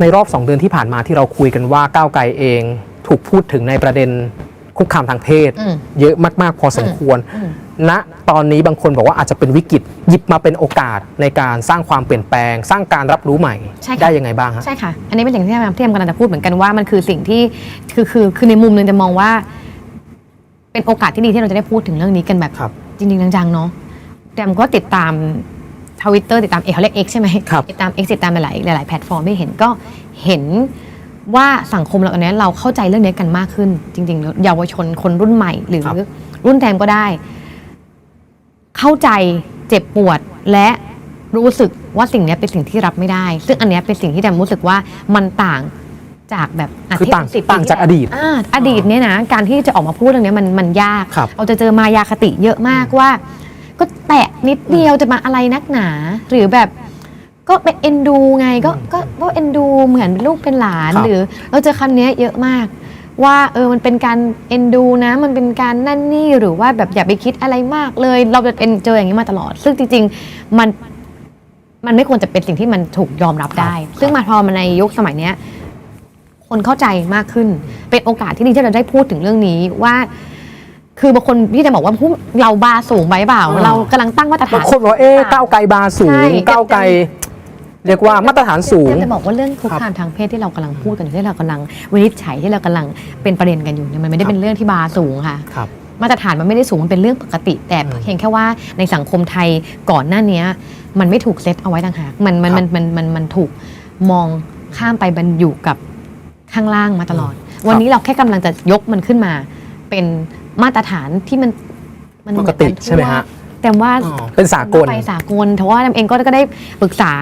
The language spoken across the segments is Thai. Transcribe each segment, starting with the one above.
ในรอบ 2 เดือนที่ผ่านมาที่เราคุยกันว่าก้าวไกลเองถูกพูดถึงในประเด็นคุกคามทางเพศ อืมเยอะมาก ๆ พอสมควร อืม ณ ตอนนี้บางคนบอกว่าอาจจะเป็นวิกฤตหยิบมาเป็นโอกาสในการสร้างความเปลี่ยนแปลง สร้างการรับรู้ใหม่ ใช่ค่ะ ได้ยังไงบ้างฮะ ใช่ค่ะ อันนี้เป็นสิ่งที่ที่แอมกำลังจะพูดเหมือนกันว่ามันคือสิ่งที่คือคือคือในมุมหนึงจะมองว่า เป็นโอกาสที่ดีที่เราจะได้พูดถึงเรื่องนี้กันแบบครับ จริงๆจังๆเนาะแต่แอมก็ติดตาม ทวิตเตอร์ติดตามเอกเขาเรียก X ใช่ไหมครับ ติดตาม X ติดตามหลายๆหลายๆแพลตฟอร์มที่เห็นก็เห็นว่าสังคมเราอันนี้เราเข้าใจเรื่องนี้กันมากขึ้น จริงๆแล้วเยาวชนคนรุ่นใหม่ หรือครับรุ่นแทนก็ได้ เข้าใจเจ็บปวดและรู้สึกว่าสิ่งนี้เป็นสิ่งที่รับไม่ได้ ซึ่งอันเนี้ยเป็นสิ่งที่แดมรู้สึกว่ามันต่างจากแบบะคือต่างที่10ต่างจากอดีตอ่าอดีตเนี่ยนะการที่จะออกมาพูดเรื่องเนี้ยมันมันยากครับเราจะเจอมายาคติเยอะมากว่า ก็แตะนิดเดียวจะมาอะไรนักหนา หรือแบบก็เป็นเอ็นดูไงก็ก็ก็เอ็นดูเหมือนเป็นลูกเป็นหลานครับ หรือเราเจอคำเนี้ยเยอะมาก ว่าเออมันเป็นการเอ็นดูนะ มันเป็นการนั่นนี่หรือว่าแบบอย่าไปคิดอะไรมากเลย เราจะเป็นเจออย่างนี้มาตลอด ซึ่งจริงๆมันมันไม่ควรจะเป็นสิ่งที่มันถูกยอมรับได้ ครับซึ่งมาพอมาในยุคสมัยเนี้ย คนเข้าใจมากขึ้น เป็นโอกาสที่ดีที่เราได้พูดถึงเรื่องนี้ว่า คือบางคนที่จะบอกว่าพวกเราบาร์สูงไปเปล่าอ่า เรากำลังตั้งมาตรฐาบานงคนบอกว่าเอ๊ะก้าวไกลบาร์สูใช่งก้าวไกลเรียกว่ามาตรฐานสูงจะบอกว่าเรื่องคุกคามทางเพศที่เรากำลังพูดกันอยู่ที่เรากำลังวินิจฉัยที่เรากำลังเป็นประเด็นกันอยู่เนี่ยมันไม่ได้ครับเป็นเรื่องที่บาร์สูงค่ะครับมาตรฐานมันไม่ได้สูงมันเป็นเรื่องปกติ แต่อืมเพียงแค่ว่าในสังคมไทยก่อนหน้านี้มันไม่ถูกเซตเอาไว้ต่างหากมันมันครับมันมันมันมันถูกมองข้ามไปบรรอยู่กับข้างล่างมาตลอดอืมวันนี้เราแค่กำลังจะยกมันขึ้นมาเป็น มาตรฐานที่มันมันปกติใช่ไหมฮะแต่ว่าอ๋อเป็นสากลไปสากลแต่ว่าแอมเองก็ก็ได้ปรึกษา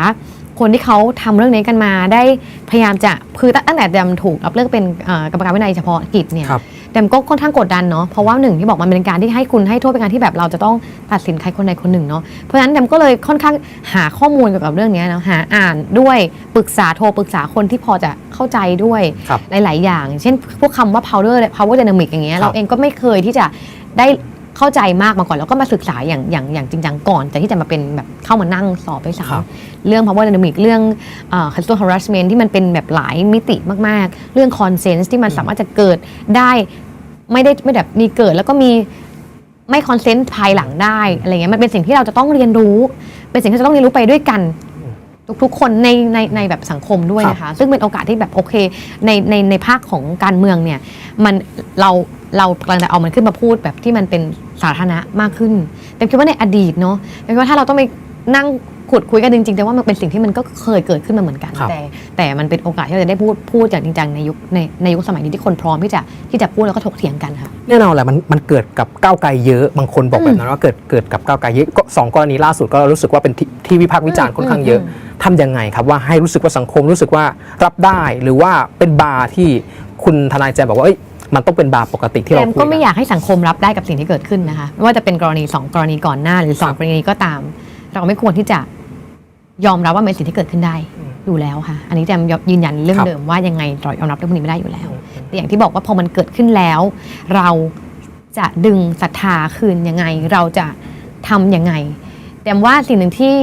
คนที่เขาทำเรื่องนี้กันมาได้พยายามจะคือตั้งแต่แดมถูกรับเลือกเป็นเอ่อกรรมการวินัยเฉพาะกิจเนี่ยครับ แดมก็ค่อนข้างกดดันเนาะเพราะว่าหนึ่งที่บอกมันเป็นการที่ให้คุณให้โทษเป็นการที่แบบเราจะต้องตัดสินใครคนใดคนหนึ่งเนาะเพราะฉะนั้นแดมก็เลยค่อนข้างหาข้อมูลเกี่ยวกับเรื่องนี้เนาะหาอ่านด้วยปรึกษาโทรปรึกษาคนที่พอจะเข้าใจด้วยครับหลาย ๆ อย่าง เช่น พวกคำว่า power power dynamic อย่างเงี้ยครับเราเองก็ไม่เคยที่จะได้เข้าใจมากมาก่อนแล้วก็มาศึกษาอย่างอย่างอย่างจริงจังก่อนแต่ที่จะมาเป็นแบบเข้ามานั่งสอบไปสาครัมบเรื่อง power dynamic เรื่องเอ่อ sexual harassment ที่มันเป็นแบบหลายมิติมาก ๆ เรื่อง consent ที่มันสามารถจะเกิดได้ ไม่ได้ไม่แบบมีเกิดแล้วก็มีไม่ consent ภายหลังได้อะไรเงี้ยมันเป็นสิ่งที่เราจะต้องเรียนรู้ เป็นสิ่งที่จะต้องเรียนรู้ไปด้วยกัน ทุกๆคนในในในแบบสังคมด้วยนะคะ ซึ่งเป็นโอกาสที่แบบโอเค ในในในภาคของการเมืองเนี่ยมันเราเรากำลังจะเอามันขึ้นมาพูดแบบที่มันเป็นสาธารณะมากขึ้นแต่คิดว่าในอดีตเนาะแต่คิดว่าถ้าเราต้องไปนั่ง ขุดคุยกันจริงๆ แต่ว่ามันเป็นสิ่งที่มันก็เคยเกิดขึ้นมาเหมือนกัน ครับ แต่แต่มันเป็นโอกาสที่เราจะได้พูดพูดอย่างจริงจังในยุคในในยุคสมัยนี้ที่คนพร้อมที่จะที่จะพูดแล้วก็ถกเถียงกันค่ะ แน่นอนแหละมันมันเกิดกับก้าวไกลเยอะบางคนบอกแบบนั้นว่าเกิดเกิดกับก้าวไกลเยอะก็สองกรณีล่าสุดก็รู้สึกว่าเป็นที่ที่วิพากษ์วิจารณ์ค่อนข้างเยอะอืม ทำยังไงครับว่าให้รู้สึกว่าสังคมรู้สึกว่ารับได้หรือว่าเป็นบาร์ที่คุณทนายแจมบอกว่าเอ้ยมันต้องเป็นบาร์ปกติที่แอเรามคุยก็ไม่กันอยากให้สังคมรับได้กับสิ่งที่เกิดขึ้นนะคะไม่ว่าจะเป็นกรณีสองกรณีก่อนหน้าหรือสองครับกรณีก็ตาม เราไม่ควรที่จะ ยอมรับว่ามันเป็นสิ่งที่เกิดขึ้นได้อืมอยู่แล้วค่ะ อันนี้แจมยืนยันเรื่องครับเดิมว่ายังไงเรายอมรับเรื่องพวกนี้ไม่ได้อยู่แล้ว แต่อย่างที่บอกว่าพอมันเกิดขึ้นแล้ว เราจะดึงศรัทธาคืนยังไง เราจะทำยังไงแจมว่าสิ่งหนึ่งที่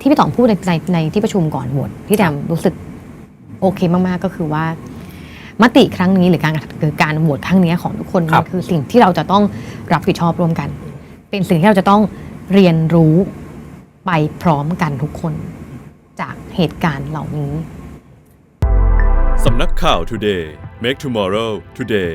ที่พี่ต๋องพูดในในในที่ประชุมก่อนโหวตที่แจมรู้สึกโอเคมากๆก็คือว่ามติครั้งนี้หรือการหรือการโหวตครั้งนี้ของทุกคนครัมับนคือสิ่งที่เราจะต้องรับผิดชอบร่วมกัน เป็นสิ่งที่เราจะต้องเรียนรู้ ไปพร้อมกันทุกคนจากเหตุการณ์เหล่านี้ สำนักข่าว Today Make Tomorrow Today